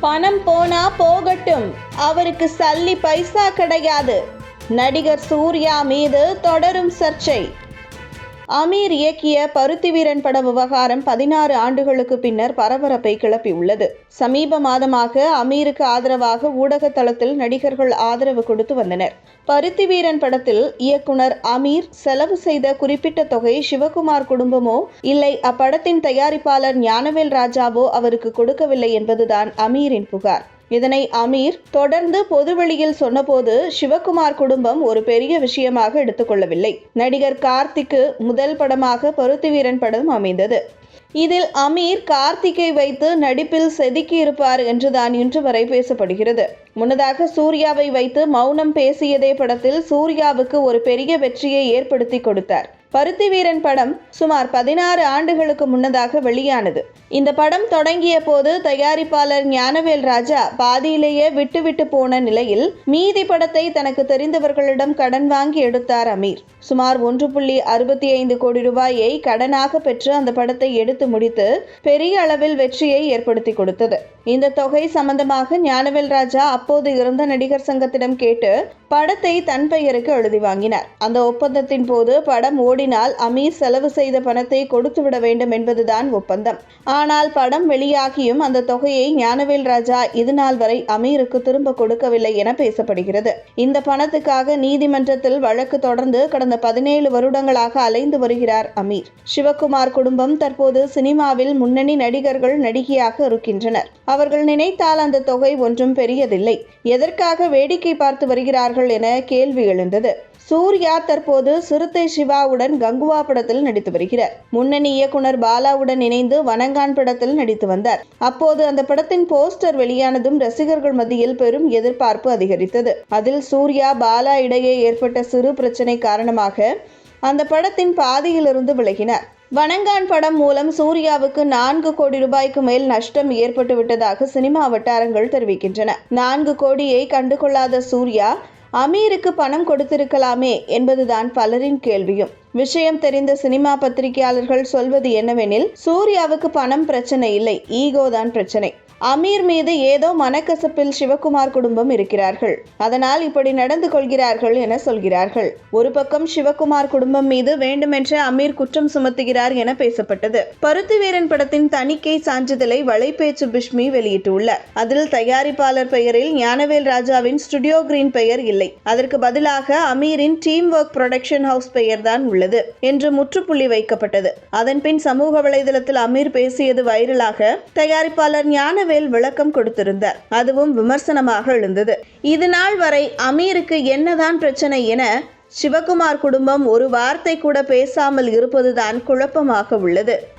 பணம் போனா போகட்டும். அவருக்கு சல்லி பைசா கிடையாது. நடிகர் சூர்யா மீது தொடரும் சர்ச்சை. அமீர் இயக்கிய பருத்தி வீரன் பட விவகாரம் பதினாறு ஆண்டுகளுக்கு பின்னர் பரபரப்பை கிளப்பியுள்ளது. சமீப மாதமாக அமீருக்கு ஆதரவாக ஊடக தளத்தில் நடிகர்கள் ஆதரவு கொடுத்து வந்தனர். பருத்தி வீரன் படத்தில் இயக்குனர் அமீர் செலவு செய்த குறிப்பிட்ட தொகை சிவகுமார் குடும்பமோ இல்லை அப்படத்தின் தயாரிப்பாளர் ஞானவேல் ராஜாவோ அவருக்கு கொடுக்கவில்லை என்பதுதான் அமீரின் புகார். இதனை அமீர் தொடர்ந்து பொதுவெளியில் சொன்னபோது சிவகுமார் குடும்பம் ஒரு பெரிய விஷயமாக எடுத்துக்கொள்ளவில்லை. நடிகர் கார்த்திக்கு முதல் படமாக பருத்தி வீரன் படம் அமைந்தது. இதில் அமீர் கார்த்திகை வைத்து நடிப்பில் செதுக்கி இருப்பார் என்றுதான் இன்று வரை பேசப்படுகிறது. முன்னதாக சூர்யாவை வைத்து மௌனம் பேசியதே படத்தில் சூர்யாவுக்கு ஒரு பெரிய வெற்றியை ஏற்படுத்தி கொடுத்தார். பருத்தி வீரன் படம் சுமார் பதினாறு ஆண்டுகளுக்கு முன்னதாக வெளியானது. இந்த படம் தொடங்கிய போது தயாரிப்பாளர் ஞானவேல் ராஜா பாதியிலேயே விட்டுவிட்டு போன நிலையில் மீதி படத்தை தனக்கு தெரிந்தவர்களிடம் கடன் வாங்கி எடுத்தார் அமீர். சுமார் ஒன்று புள்ளி அறுபத்தி ஐந்து கோடி ரூபாயை கடனாக பெற்று அந்த படத்தை எடுத்து முடித்து பெரிய அளவில் வெற்றியை ஏற்படுத்தி கொடுத்தது. இந்த தொகை சம்பந்தமாக ஞானவேல் ராஜா அப்போது இருந்த நடிகர் சங்கத்திடம் கேட்டு படத்தை தன் பெயருக்கு எழுதி வாங்கினார். அந்த ஒப்பந்தத்தின் போது படம் ஓடினால் அமீர் செலவு செய்த பணத்தை கொடுத்துவிட வேண்டும் என்பதுதான் ஒப்பந்தம். ஆனால் படம் வெளியாகியும் அந்த தொகையை ஞானவேல் ராஜா இதுநாள் வரை அமீருக்கு திரும்ப கொடுக்கவில்லை என பேசப்படுகிறது. இந்த பணத்துக்காக நீதிமன்றத்தில் வழக்கு தொடர்ந்து கடந்த பதினேழு வருடங்களாக அலைந்து வருகிறார் அமீர். சிவகுமார் குடும்பம் தற்போது சினிமாவில் முன்னணி நடிகர்கள் நடிகையாக இருக்கின்றனர். அவர்கள் நினைத்தால் அந்த தொகை ஒன்றும் பெரியதில்லை. எதற்காக வேடிக்கை பார்த்து வருகிறார்கள் என கேள்வி எழுந்தது. சூர்யா தற்போது சிறுத்தை சிவாவுடன் கங்குவா படத்தில் நடித்து வருகிறார். முன்னணி இயக்குனர் பாலாவுடன் இணைந்து வனங்கான் படத்தில் நடித்து வந்தார். அப்போது அந்த படத்தின் போஸ்டர் வெளியானதும் ரசிகர்கள் மத்தியில் பெரும் எதிர்பார்ப்பு அதிகரித்தது. அதில் சூர்யா பாலா இடையே ஏற்பட்ட சிறு பிரச்சனை காரணமாக அந்த படத்தின் பாதியிலிருந்து விலகினார். வனங்கான் படம் மூலம் சூர்யாவுக்கு நான்கு கோடி ரூபாய்க்கு மேல் நஷ்டம் ஏற்பட்டு விட்டதாக சினிமா வட்டாரங்கள் தெரிவிக்கின்றன. நான்கு கோடியை கண்டுகொள்ளாத சூர்யா அமீருக்கு பணம் கொடுத்திருக்கலாமே என்பதுதான் பலரின் கேள்வியும். விஷயம் தெரிந்த சினிமா பத்திரிகையாளர்கள் சொல்வது என்னவெனில் சூர்யாவுக்கு பணம் பிரச்சனை இல்லை ஈகோ தான் பிரச்சனை. அமீர் மீது ஏதோ மனக்கசப்பில் சிவகுமார் குடும்பம் இருக்கிறார்கள். அதனால் இப்படி நடந்து கொள்கிறார்கள் என சொல்கிறார்கள். ஒரு பக்கம் சிவகுமார் குடும்பம் மீது வேண்டுமென்றே அமீர் குற்றம் சுமத்துகிறார் என பேசப்பட்டது. பருத்தி வீரன் படத்தின் தணிக்கை சான்றிதழை வலைபேச்சு பிஷ்மி வெளியிட்டுள்ளார். அதில் தயாரிப்பாளர் பெயரில் ஞானவேல் ராஜாவின் ஸ்டுடியோ கிரீன் பெயர் இல்லை. அதற்கு பதிலாக அமீரின் டீம் ஒர்க் புரொடக்ஷன் ஹவுஸ் பெயர்தான் உள்ளது என்று முற்றுப்புள்ளி வைக்கப்பட்டது. அதன்பின் சமூக வலைதளத்தில் அமீர் பேசியது வைரலாக தயாரிப்பாளர் ஞானவேல் விளக்கம் கொடுத்திருந்தார் அதுவும் விமர்சனமாக எழுந்தது. இது நாள் வரை அமீருக்கு என்னதான் பிரச்சனை என சிவகுமார் குடும்பம் ஒரு வார்த்தை கூட பேசாமல் இருப்பதுதான் குழப்பமாக உள்ளது.